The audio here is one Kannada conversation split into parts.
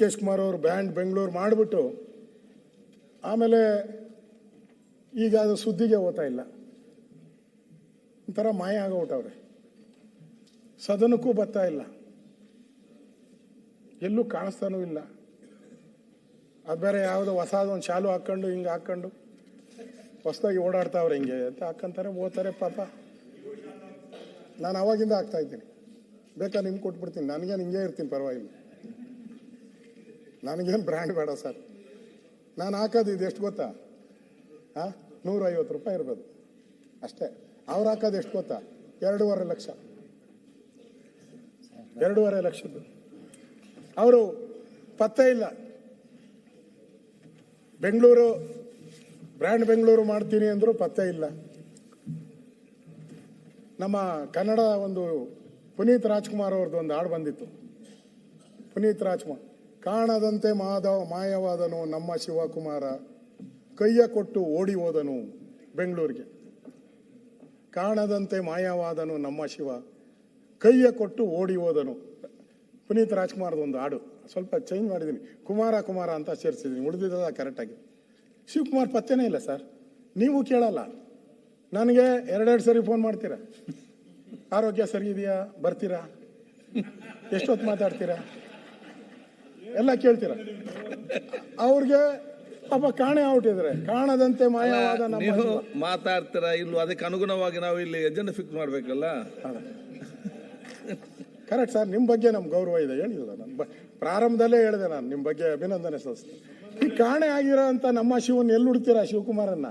ಕೆ ಕುಮಾರ್ ಅವರು ಬ್ಯಾಂಡ್ ಬೆಂಗಳೂರು ಮಾಡಿಬಿಟ್ಟು ಆಮೇಲೆ ಈಗ ಅದು ಸುದ್ದಿಗೆ ಓದ್ತಾ ಇಲ್ಲ. ಒಂಥರ ಮಾಯ ಆಗೋಗ್ಬಿಟ್ಟವ್ರೆ. ಸದನಕ್ಕೂ ಬರ್ತಾ ಇಲ್ಲ. ಎಲ್ಲೂ ಕಾಣಿಸ್ತಾನೂ ಇಲ್ಲ. ಅದು ಬೇರೆ ಯಾವುದೋ ಹೊಸದೊಂದು ಶಾಲು ಹಾಕ್ಕೊಂಡು ಹಿಂಗೆ ಹಾಕ್ಕೊಂಡು ಹೊಸದಾಗಿ ಓಡಾಡ್ತಾವ್ರೆ ಹಿಂಗೆ ಅಂತ ಹಾಕ್ಕಂತಾರೆ ಓದ್ತಾರೆ ಪಾಪ. ನಾನು ಅವಾಗಿಂದ ಆಗ್ತಾ ಇದ್ದೀನಿ. ಬೇಕಾ ನಿಮ್ಗೆ ಕೊಟ್ಬಿಡ್ತೀನಿ. ನನಗೇನು ಹಿಂಗೆ ಇರ್ತೀನಿ, ಪರವಾಗಿಲ್ಲ. ನನಗೇನು ಬ್ರ್ಯಾಂಡ್ ಬೇಡ ಸರ್. ನಾನು ಹಾಕೋದು ಇದು ಎಷ್ಟು ಗೊತ್ತಾ? ಹಾಂ ನೂರೈವತ್ತು ರೂಪಾಯಿ ಇರ್ಬೋದು. ಅಷ್ಟೇ. ಅವ್ರು ಹಾಕೋದು ಎಷ್ಟು ಗೊತ್ತಾ? ಎರಡೂವರೆ ಲಕ್ಷ. ಎರಡೂವರೆ ಲಕ್ಷದ್ದು. ಅವರು ಪತ್ತೆ ಇಲ್ಲ. ಬೆಂಗಳೂರು, ಬ್ರ್ಯಾಂಡ್ ಬೆಂಗಳೂರು ಮಾಡ್ತೀನಿ ಅಂದರೂ ಪತ್ತೆ ಇಲ್ಲ. ನಮ್ಮ ಕನ್ನಡ ಒಂದು ಪುನೀತ್ ರಾಜ್ಕುಮಾರ್ ಅವ್ರದ್ದು ಒಂದು ಹಾಡು ಬಂದಿತ್ತು. ಪುನೀತ್ ರಾಜ್ಕುಮಾರ್. ಕಾಣದಂತೆ ಮಾಧವ ಮಾಯವಾದನು ನಮ್ಮ ಶಿವಕುಮಾರ. ಕೈಯ ಕೊಟ್ಟು ಓಡಿ ಹೋದನು ಬೆಂಗಳೂರಿಗೆ. ಕಾಣದಂತೆ ಮಾಯವಾದನು ನಮ್ಮ ಶಿವ. ಕೈಯ ಕೊಟ್ಟು ಓಡಿ ಹೋದನು. ಪುನೀತ್ ರಾಜ್ಕುಮಾರ್ದು ಒಂದು ಹಾಡು. ಸ್ವಲ್ಪ ಚೇಂಜ್ ಮಾಡಿದ್ದೀನಿ. ಕುಮಾರ ಕುಮಾರ ಅಂತ ಸೇರಿಸಿದ್ದೀನಿ. ಉಳಿದಿದ್ದ ಕರೆಕ್ಟಾಗಿ ಶಿವಕುಮಾರ್ ಪತ್ತೆನೇ ಇಲ್ಲ ಸರ್. ನೀವು ಕೇಳಲ್ಲ. ನನಗೆ ಎರಡೆರಡು ಸರಿ ಫೋನ್ ಮಾಡ್ತೀರಾ? ಆರೋಗ್ಯ ಸರಿ ಇದೆಯಾ? ಬರ್ತೀರಾ? ಎಷ್ಟೊತ್ತು ಮಾತಾಡ್ತೀರಾ? ಎಲ್ಲ ಕೇಳ್ತೀರಾ? ಅವ್ರಿಗೆ ಪಾಪ ಕಾಣೆ ಔಟಿದ್ರೆ ಕಾಣದಂತೆ ಮಾಯವಾದ ನಮ್ಮ ನೀವು. ಮಾತಾಡ್ತೀರಾ ಇಲ್ವೋ ಅದಕ್ಕೆ ಅನುಗುಣವಾಗಿ ನಾವು ಇಲ್ಲಿ ಎಜೆಂಡ ಫಿಕ್ಸ್ ಮಾಡ್ಬೇಕಲ್ಲ? ಕರೆಕ್ಟ್ ಸರ್ ನಿಮ್ಮ ಬಗ್ಗೆ ನಮ್ಮ ಗೌರವ ಇದೆ ಹೇಳಿಲ್ಲ ನಾನು. ಬ ಪ್ರಾರಂಭದಲ್ಲೇ ಹೇಳಿದೆ ನಾನು ನಿಮ್ಮ ಬಗ್ಗೆ ಅಭಿನಂದನೆ ಸಲ್ಲಿಸ್ತೀನಿ. ಈ ಕಾಣೆ ಆಗಿರೋ ಅಂತ ನಮ್ಮ ಶಿವನ್ ಎಲ್ಲಿ ಹುಡ್ತೀರಾ ಶಿವಕುಮಾರನ್ನ?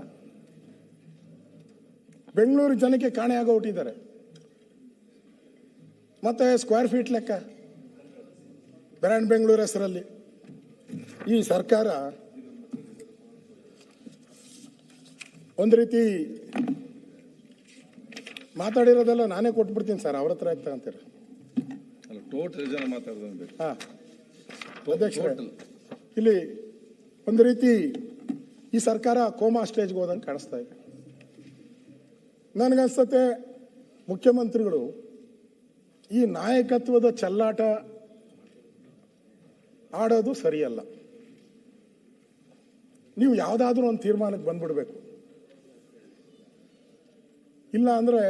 ಬೆಂಗಳೂರು ಜನಕ್ಕೆ ಕಾಣೆ ಆಗೋ ಹುಟ್ಟಿದ್ದಾರೆ ಮತ್ತೆ ಸ್ಕ್ವೇರ್ ಫೀಟ್ ಲೆಕ್ಕ? ಬ್ರ್ಯಾಂಡ್ ಬೆಂಗಳೂರು ಹೆಸರಲ್ಲಿ. ಈ ಸರ್ಕಾರ ಒಂದು ರೀತಿ ಮಾತಾಡಿರೋದೆಲ್ಲ ನಾನೇ ಕೊಟ್ಬಿಡ್ತೀನಿ ಸರ್ ಅವ್ರ ಹತ್ರ ತಗೊಂತೀರ? ಅಲ್ಲ ಟೋಟಲ್ ಜನ ಮಾತಾಡೋದು ಬೇಕು ಹಾ. ಅಧ್ಯಕ್ಷರೇ ಇಲ್ಲಿ ಒಂದು ರೀತಿ ಈ ಸರ್ಕಾರ ಕೋಮಾ ಸ್ಟೇಜ್ಗೆ ಹೋದಂಗೆ ಕಾಣಿಸ್ತಾ ಇದೆ. ನನಗನ್ಸತ್ತೆ ಮುಖ್ಯಮಂತ್ರಿಗಳು ಈ ನಾಯಕತ್ವದ ಚೆಲ್ಲಾಟ ಆಡೋದು ಸರಿಯಲ್ಲ. ನೀವು ಯಾವುದಾದ್ರೂ ಒಂದು ತೀರ್ಮಾನಕ್ಕೆ ಬಂದ್ಬಿಡ್ಬೇಕು. ಇಲ್ಲ ಅಂದರೆ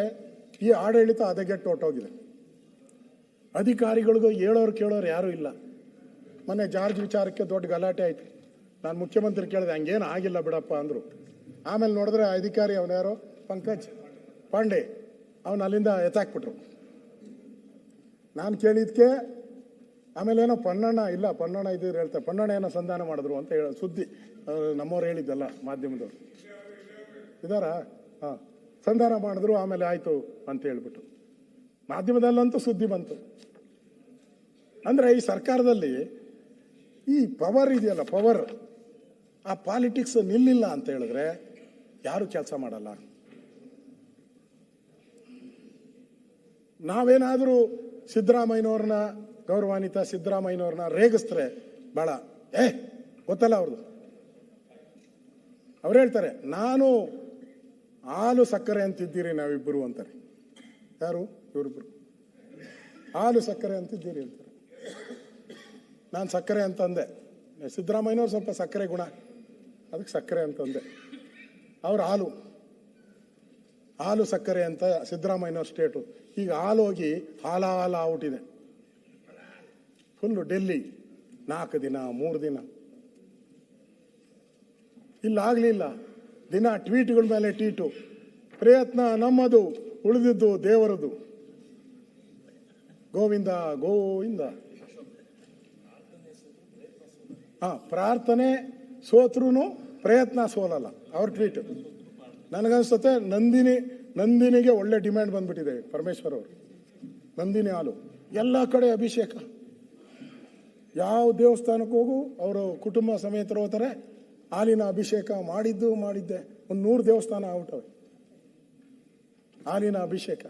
ಈ ಆಡಳಿತ ಹದಗೆಟ್ಟು ಹೊರ್ಟೋಗಿದೆ ಅಧಿಕಾರಿಗಳಿಗೂ ಹೇಳೋರು ಕೇಳೋರು ಯಾರೂ ಇಲ್ಲ. ಮೊನ್ನೆ ಜಾರ್ಜ್ ವಿಚಾರಕ್ಕೆ ದೊಡ್ಡ ಗಲಾಟೆ ಆಯ್ತು. ನಾನು ಮುಖ್ಯಮಂತ್ರಿ ಕೇಳಿದೆ, ಹಂಗೇನು ಆಗಿಲ್ಲ ಬಿಡಪ್ಪ ಅಂದರು. ಆಮೇಲೆ ನೋಡಿದ್ರೆ ಅಧಿಕಾರಿ ಅವನ್ಯಾರೋ ಪಂಕಜ್ ಪಾಂಡೆ. ಅವನು ಅಲ್ಲಿಂದ ಎತ್ತಾಕ್ಬಿಟ್ರು ನಾನು ಕೇಳಿದ್ಕೆ ಆಮೇಲೆ ಏನೋ ಪಣ್ಣಣ್ಣ ಇಲ್ಲ, ಪನ್ನಣ್ಣ ಇದ್ದೀರು ಹೇಳ್ತಾರೆ, ಪನ್ನಣ್ಣ ಏನೋ ಸಂಧಾನ ಮಾಡಿದ್ರು ಅಂತ ಹೇಳ, ಸುದ್ದಿ. ನಮ್ಮವ್ರು ಹೇಳಿದ್ದಲ್ಲ ಮಾಧ್ಯಮದವ್ರು. ಇದಾರ? ಹಾಂ. ಸಂಧಾನ ಮಾಡಿದ್ರು, ಆಮೇಲೆ ಆಯಿತು ಅಂತ ಹೇಳ್ಬಿಟ್ಟು. ಮಾಧ್ಯಮದಲ್ಲಂತೂ ಸುದ್ದಿ ಬಂತು. ಅಂದರೆ ಈ ಸರ್ಕಾರದಲ್ಲಿ ಈ ಪವರ್ ಇದೆಯಲ್ಲ ಪವರ್ ಆ ಪಾಲಿಟಿಕ್ಸ್ ನಿಲ್ಲಿಲ್ಲ ಅಂತ ಹೇಳಿದ್ರೆ ಯಾರು ಕೆಲಸ ಮಾಡಲ್ಲ? ನಾವೇನಾದರೂ ಸಿದ್ದರಾಮಯ್ಯನವ್ರನ್ನ ಗೌರವಾನ್ವಿತ ಸಿದ್ದರಾಮಯ್ಯನವ್ರನ್ನ ರೇಗಿಸ್ತಾರೆ. ಭಾಳ ಏ, ಗೊತ್ತಲ್ಲ ಅವ್ರದ್ದು ಅವ್ರು ಹೇಳ್ತಾರೆ, ನಾನು ಹಾಲು ಸಕ್ಕರೆ ಅಂತಿದ್ದೀರಿ ನಾವಿಬ್ಬರು ಅಂತಾರೆ. ಯಾರು? ಇವರಿಬ್ಬರು ಹಾಲು ಸಕ್ಕರೆ ಅಂತಿದ್ದೀರಿ ಅಂತಾರೆ. ನಾನು ಸಕ್ಕರೆ ಅಂತಂದೆ. ಸಿದ್ದರಾಮಯ್ಯನವ್ರು ಸ್ವಲ್ಪ ಸಕ್ಕರೆ ಗುಣ. ಅದಕ್ಕೆ ಸಕ್ಕರೆ ಅಂತಂದೆ. ಅವ್ರು ಹಾಲು. ಹಾಲು ಸಕ್ಕರೆ ಅಂತ ಸಿದ್ದರಾಮಯ್ಯನವ್ರ ಸ್ಟೇಟು. ಈಗ ಹಾಲು ಹೋಗಿ ಹಾಲ ಹಾಲ ಔಟಿದೆ ಫುಲ್ಲು ಡೆಲ್ಲಿ ನಾಲ್ಕು ದಿನ, ಮೂರು ದಿನ. ಇಲ್ಲಾಗಲಿಲ್ಲ. ದಿನ ಟ್ವೀಟ್ಗಳ ಮೇಲೆ ಟ್ವೀಟು ಪ್ರಯತ್ನ ನಮ್ಮದು, ಉಳಿದಿದ್ದು ದೇವರದು. ಗೋವಿಂದ ಗೋವಿಂದ. ಹಾ ಪ್ರಾರ್ಥನೆ ಸೋತ್ರೂ ಪ್ರಯತ್ನ ಸೋಲಲ್ಲ. ಅವ್ರ ಟ್ವೀಟ್. ನನಗನ್ಸುತ್ತೆ ನಂದಿನಿ, ನಂದಿನಿಗೆ ಒಳ್ಳೆ ಡಿಮ್ಯಾಂಡ್ ಬಂದ್ಬಿಟ್ಟಿದೆ ಪರಮೇಶ್ವರ್ ಅವರು. ನಂದಿನಿ ಹಾಲು. ಎಲ್ಲ ಕಡೆ ಅಭಿಷೇಕ. ಯಾವ ದೇವಸ್ಥಾನಕ್ಕೆ ಹೋಗು ಅವರು ಕುಟುಂಬ ಸಮೇತರು ಹೋಗ್ತಾರೆ. ಹಾಲಿನ ಅಭಿಷೇಕ ಮಾಡಿದ್ದು ಮಾಡಿದ್ದೆ. ಒಂದು ನೂರು ದೇವಸ್ಥಾನ ಆಗ್ಬಿಟ್ಟವೆ. ಹಾಲಿನ ಅಭಿಷೇಕ.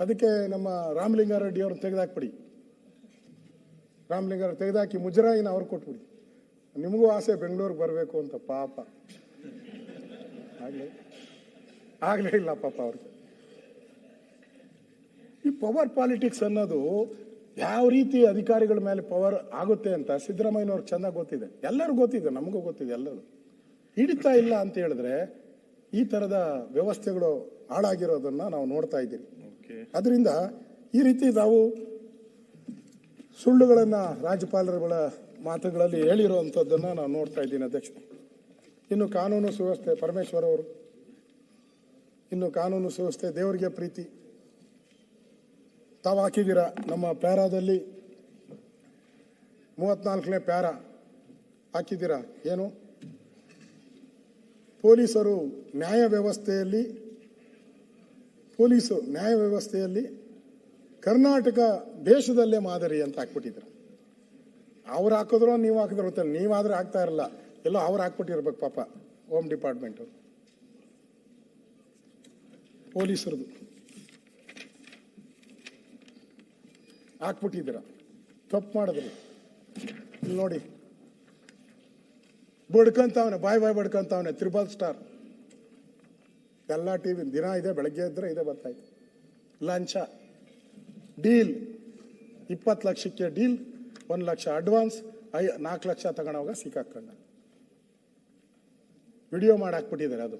ಅದಕ್ಕೆ ನಮ್ಮ ರಾಮಲಿಂಗಾರೆಡ್ಡಿ ಅವ್ರನ್ನ ತೆಗೆದಾಕ್ಬಿಡಿ. ರಾಮಲಿಂಗಾರ ತೆಗೆದಾಕಿ ಮುಜರಾಯಿನ ಅವ್ರು ಕೊಟ್ಬಿಡಿ. ನಿಮಗೂ ಆಸೆ ಬೆಂಗಳೂರಿಗೆ ಬರಬೇಕು ಅಂತ ಪಾಪ. ಆಗಲೇ ಆಗಲೇ ಇಲ್ಲ ಪಾಪ ಅವ್ರಿಗೆ. ಈ ಪವರ್ ಪಾಲಿಟಿಕ್ಸ್ ಅನ್ನೋದು ಯಾವ ರೀತಿ ಅಧಿಕಾರಿಗಳ ಮೇಲೆ ಪವರ್ ಆಗುತ್ತೆ ಅಂತ ಸಿದ್ದರಾಮಯ್ಯನವ್ರಿಗೆ ಚೆನ್ನಾಗಿ ಗೊತ್ತಿದೆ. ಎಲ್ಲರಿಗೂ ಗೊತ್ತಿದೆ ನಮಗೂ ಗೊತ್ತಿದೆ ಎಲ್ಲರೂ. ಹಿಡಿತಾ ಇಲ್ಲ ಅಂತ ಹೇಳಿದ್ರೆ ಈ ಥರದ ವ್ಯವಸ್ಥೆಗಳು ಹಾಳಾಗಿರೋದನ್ನ ನಾವು ನೋಡ್ತಾ ಇದ್ದೀವಿ ಅದರಿಂದ ಈ ರೀತಿ ನಾವು ಸುಳ್ಳುಗಳನ್ನ ರಾಜ್ಯಪಾಲರುಗಳ ಮಾತುಗಳಲ್ಲಿ ಹೇಳಿರುವಂಥದ್ದನ್ನು ನಾವು ನೋಡ್ತಾ ಇದ್ದೀನಿ ಅಧ್ಯಕ್ಷ ಇನ್ನು ಕಾನೂನು ಸುವ್ಯವಸ್ಥೆ ಪರಮೇಶ್ವರ್ ಅವರು. ಇನ್ನು ಕಾನೂನು ಸುವ್ಯವಸ್ಥೆ ದೇವರಿಗೆ ಪ್ರೀತಿ. ತಾವು ಹಾಕಿದ್ದೀರ? ನಮ್ಮ ಪ್ಯಾರಾದಲ್ಲಿ ಮೂವತ್ನಾಲ್ಕನೇ ಪ್ಯಾರ ಹಾಕಿದ್ದೀರ? ಏನು? ಪೊಲೀಸರು ನ್ಯಾಯ ವ್ಯವಸ್ಥೆಯಲ್ಲಿ ಪೊಲೀಸು ನ್ಯಾಯ ವ್ಯವಸ್ಥೆಯಲ್ಲಿ ಕರ್ನಾಟಕ ದೇಶದಲ್ಲೇ ಮಾದರಿ ಅಂತ ಹಾಕ್ಬಿಟ್ಟಿದ್ರು ಅವ್ರು ಹಾಕಿದ್ರು ನೀವು ಹಾಕಿದ್ರು ಗೊತ್ತಲ್ಲ ನೀವಾದ್ರೆ ಹಾಕ್ತಾ ಇರಲ್ಲ. ಎಲ್ಲ ಅವ್ರು ಹಾಕ್ಬಿಟ್ಟಿರ್ಬೇಕು ಪಾಪ ಹೋಮ್ ಡಿಪಾರ್ಟ್ಮೆಂಟ್ ಪೊಲೀಸರದು. ಹಾಕ್ಬಿಟ್ಟಿದ್ದೀರ. ತಪ್ಪು ಮಾಡಿದ್ರು. ನೋಡಿ. ಬಡ್ಕಂತವನೆ, ಬಾಯ್ ಬಾಯ್ ಬಡ್ಕಂತವನೆ, ತ್ರಿಬಲ್ ಸ್ಟಾರ್. ಎಲ್ಲ ಟಿವಿ ದಿನ ಇದೆ, ಬೆಳಗ್ಗೆ ಇದ್ರೆ ಇದೆ ಬರ್ತಾಯ್ತು ಲಂಚ. ಡೀಲ್. ಇಪ್ಪತ್ತು ಲಕ್ಷಕ್ಕೆ ಡೀಲ್, ಒಂದು ಲಕ್ಷ ಅಡ್ವಾನ್ಸ್, ಐ ನಾಲ್ಕು ಲಕ್ಷ ತಗೊಳೋವಾಗ ಸಿಕ್ಕಾಕೊಂಡ ವಿಡಿಯೋ ಮಾಡಿ ಹಾಕ್ಬಿಟ್ಟಿದ್ದಾರೆ ಅದು.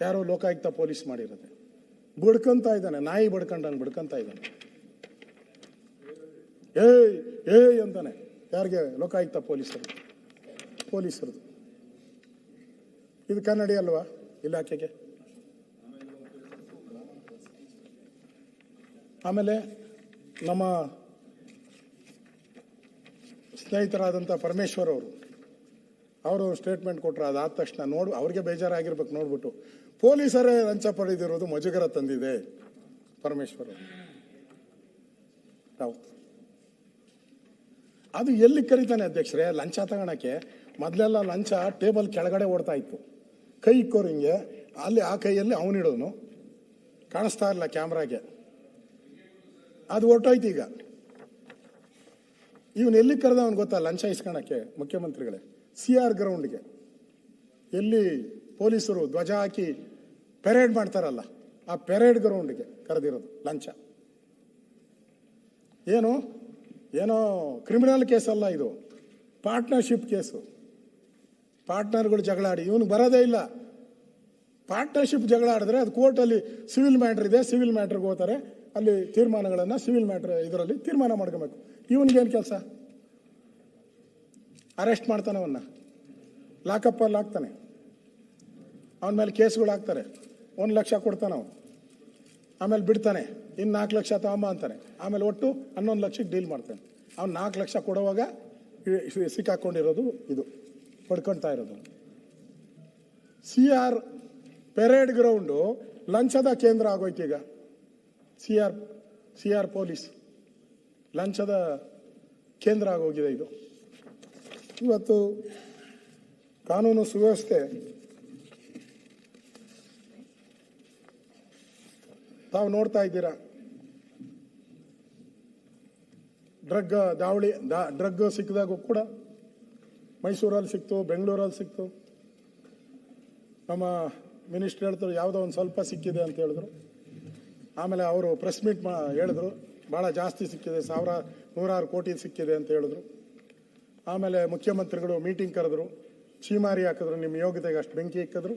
ಯಾರೋ ಲೋಕಾಯುಕ್ತ ಪೊಲೀಸ್ ಮಾಡಿರೋದೆ. ಬಡ್ಕಂತ ಇದ್ದಾನೆ, ನಾಯಿ ಬಡ್ಕೊಂಡಂಗೆ ಬಡ್ಕಂತ ಇದ್ದಾನೆ. ಏಯ್ ಏಯ್ ಅಂತಾನೆ. ಯಾರಿಗೆ? ಲೋಕಾಯುಕ್ತ ಪೊಲೀಸರು. ಪೊಲೀಸರದು. ಇದು ಕನ್ನಡಿ ಅಲ್ವಾ ಇಲಾಖೆಗೆ? ಆಮೇಲೆ ನಮ್ಮ ಸ್ನೇಹಿತರಾದಂಥ ಪರಮೇಶ್ವರ್ ಅವರು ಅವರು ಸ್ಟೇಟ್ಮೆಂಟ್ ಕೊಟ್ಟರು ಅದಾದ ತಕ್ಷಣ ನೋಡು, ಅವ್ರಿಗೆ ಬೇಜಾರಾಗಿರ್ಬೇಕು ನೋಡ್ಬಿಟ್ಟು. ಪೊಲೀಸರೇ ಲಂಚ ಪಡೆದಿರೋದು ಮಜುಗರ ತಂದಿದೆ ಪರಮೇಶ್ವರ್ ಅವರು. ಅದು ಎಲ್ಲಿ ಕರೀತಾನೆ ಅಧ್ಯಕ್ಷರೇ? ಲಂಚ ತಗೋಣಕ್ಕೆ. ಮೊದಲೆಲ್ಲ ಲಂಚ ಟೇಬಲ್ ಕೆಳಗಡೆ ಓಡ್ತಾ ಇತ್ತು. ಕೈ ಇಕ್ಕೋರು ಹಿಂಗೆ. ಅಲ್ಲಿ ಆ ಕೈಯಲ್ಲಿ ಅವನಿಡೋನು ಕಾಣಿಸ್ತಾ ಇಲ್ಲ ಕ್ಯಾಮ್ರಾಗೆ. ಅದು ಹೊರ್ಟೋಯ್ತು ಈಗ. ಇವನು ಎಲ್ಲಿ ಕರೆದ ಅವ್ನು ಗೊತ್ತಾ ಲಂಚ ಇಸ್ಕೊಳಕ್ಕೆ ಮುಖ್ಯಮಂತ್ರಿಗಳೇ? ಸಿ ಆರ್ ಗ್ರೌಂಡ್ಗೆ. ಎಲ್ಲಿ ಪೊಲೀಸರು ಧ್ವಜ ಹಾಕಿ ಪೆರೇಡ್ ಮಾಡ್ತಾರಲ್ಲ, ಆ ಪೆರೇಡ್ ಗ್ರೌಂಡ್ಗೆ ಕರೆದಿರೋದು ಲಂಚ. ಏನು? ಏನೋ ಕ್ರಿಮಿನಲ್ ಕೇಸ್ ಅಲ್ಲ ಇದು. Partnership case. ಪಾರ್ಟ್ನರ್ಗಳು ಜಗಳ ಆಡಿ, ಇವನು ಬರೋದೇ ಇಲ್ಲ. ಪಾರ್ಟ್ನರ್ಶಿಪ್ ಜಗಳ ಆಡಿದ್ರೆ ಅದು ಕೋರ್ಟಲ್ಲಿ ಸಿವಿಲ್ ಮ್ಯಾಟ್ರ್ ಇದೆ, ಸಿವಿಲ್ ಮ್ಯಾಟ್ರಿಗೆ ಹೋಗ್ತಾರೆ. ಅಲ್ಲಿ ತೀರ್ಮಾನಗಳನ್ನು ಸಿವಿಲ್ ಮ್ಯಾಟ್ರ್ ಇದರಲ್ಲಿ ತೀರ್ಮಾನ ಮಾಡ್ಕೋಬೇಕು. ಇವನಿಗೇನು ಕೆಲಸ? ಅರೆಸ್ಟ್ ಮಾಡ್ತಾನೆ ಅವನ್ನ ಲಾಕಪ್ಪಲ್ಲಿ ಹಾಕ್ತಾನೆ. ಅವನ ಮೇಲೆ ಕೇಸ್ಗಳು ಹಾಕ್ತಾರೆ ಒಂದು ಲಕ್ಷ ಕೊಡ್ತಾನೆ ಅವನು. ಆಮೇಲೆ ಬಿಡ್ತಾನೆ ಇನ್ನು ನಾಲ್ಕು ಲಕ್ಷ ತಗೊಂಬ ಅಂತಾನೆ. ಆಮೇಲೆ ಒಟ್ಟು ಹನ್ನೊಂದು ಲಕ್ಷಕ್ಕೆ ಡೀಲ್ ಮಾಡ್ತಾನೆ. ಅವ್ನು ನಾಲ್ಕು ಲಕ್ಷ ಕೊಡುವಾಗ ಸಿಕ್ಕಾಕೊಂಡಿರೋದು ಇದು ಪಡ್ಕೊಳ್ತಾ ಇರೋದು. ಸಿ ಆರ್ ಪೆರೇಡ್ ಗ್ರೌಂಡು ಲಂಚದ ಕೇಂದ್ರ ಆಗೋಯ್ತು ಈಗ. C R C R police ಲಂಚದ ಕೇಂದ್ರ ಆಗೋಗಿದೆ ಇದು. ಇವತ್ತು ಕಾನೂನು ಸುವ್ಯವಸ್ಥೆ ತಾವು ನೋಡ್ತಾ ಇದ್ದೀರಾ? ಡ್ರಗ್, ದಾವಳಿ, ದಾ, ಡ್ರಗ್ ಸಿಕ್ಕಿದಾಗೂ ಕೂಡ ಮೈಸೂರಲ್ಲಿ ಸಿಕ್ತು, ಬೆಂಗಳೂರಲ್ಲಿ ಸಿಕ್ತು. ನಮ್ಮ ಮಿನಿಸ್ಟರ್ ಹೇಳ್ತಾರೆ, ಯಾವುದೋ ಒಂದು ಸ್ವಲ್ಪ ಸಿಕ್ಕಿದೆ ಅಂತ ಹೇಳಿದ್ರು. ಆಮೇಲೆ ಅವರು ಪ್ರೆಸ್ ಮೀಟ್ ಮಾ, ಹೇಳಿದ್ರು ಭಾಳ ಜಾಸ್ತಿ ಸಿಕ್ಕಿದೆ, ಸಾವಿರ, ನೂರಾರು ಕೋಟಿ ಸಿಕ್ಕಿದೆ ಅಂತ ಹೇಳಿದ್ರು. ಆಮೇಲೆ ಮುಖ್ಯಮಂತ್ರಿಗಳು ಮೀಟಿಂಗ್ ಕರೆದ್ರು, ಚೀಮಾರಿ ಹಾಕಿದ್ರು, ನಿಮ್ಮ ಯೋಗ್ಯತೆಗೆ ಅಷ್ಟು ಬೆಂಕಿ ಇಕ್ಕಿದ್ರು.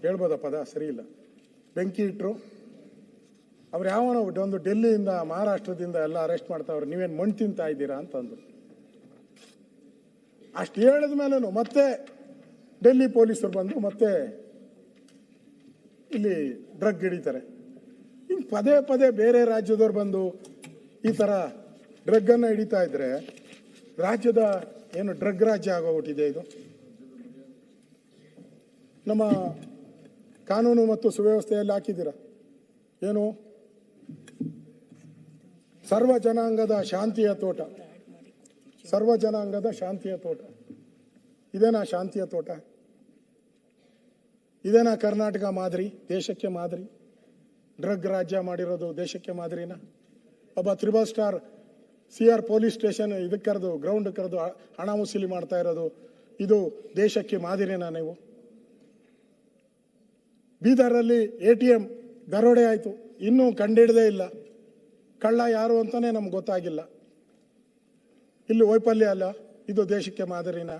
ಹೇಳ್ಬೋದಪ್ಪ, ಅದ ಸರಿ ಇಲ್ಲ. ಬೆಂಕಿ ಇಟ್ಟರು ಅವ್ರು ಯಾವನೋ ಒಂದು ಡೆಲ್ಲಿಯಿಂದ, ಮಹಾರಾಷ್ಟ್ರದಿಂದ ಎಲ್ಲ ಅರೆಸ್ಟ್ ಮಾಡ್ತಾವ್ರು, ನೀವೇನು ಮಣ್ಣು ತಿಂತಾ ಇದ್ದೀರಾ ಅಂತಂದ್ರು. ಅಷ್ಟು ಹೇಳಿದ ಮೇಲೂ ಮತ್ತೆ ಡೆಲ್ಲಿ ಪೊಲೀಸರು ಬಂದು ಮತ್ತೆ ಇಲ್ಲಿ ಡ್ರಗ್ ಹಿಡಿತಾರೆ. ಹಿಂಗೆ ಪದೇ ಪದೇ ಬೇರೆ ರಾಜ್ಯದವ್ರು ಬಂದು ಈ ಥರ ಡ್ರಗ್ಗನ್ನು ಹಿಡಿತಾ ಇದ್ರೆ ರಾಜ್ಯದ ಏನು ಡ್ರಗ್ ರಾಜ್ಯ ಆಗೋಗ್ಬಿಟ್ಟಿದೆ ಇದು? ನಮ್ಮ ಕಾನೂನು ಮತ್ತು ಸುವ್ಯವಸ್ಥೆಯಲ್ಲಿ ಹಾಕಿದ್ದೀರಾ? ಏನು? ಸರ್ವ ಜನಾಂಗದ ಶಾಂತಿಯ ತೋಟ. ಸರ್ವ ಜನಾಂಗದ ಶಾಂತಿಯ ತೋಟ. ಇದೇನಾ ಶಾಂತಿಯ ತೋಟ? ಇದೇನಾ ಕರ್ನಾಟಕ ಮಾದರಿ? ದೇಶಕ್ಕೆ ಮಾದರಿ? ಡ್ರಗ್ ರಾಜ್ಯ ಮಾಡಿರೋದು ದೇಶಕ್ಕೆ ಮಾದರಿನ? ಒಬ್ಬ triple star C R police station ಇದಕ್ಕೆ ಕರೆದು ಗ್ರೌಂಡ್ ಕರೆದು ಹಣ ವಸೂಲಿ ಮಾಡ್ತಾ ಇರೋದು, ಇದು ದೇಶಕ್ಕೆ ಮಾದರಿನ ನೀವು? ಬೀದರಲ್ಲಿ ಎ ಟಿ ಎಂ ದರೋಡೆ ಆಯಿತು. ಇನ್ನೂ ಕಂಡಿಡದೇ ಇಲ್ಲ. ಕಳ್ಳ ಯಾರು ಅಂತಾನೆ ನಮ್ಗೆ ಗೊತ್ತಾಗಿಲ್ಲ. ಇಲ್ಲಿ ವೈಫಲ್ಯ ಅಲ್ಲ ಇದು ದೇಶಕ್ಕೆ ಮಾದರಿನ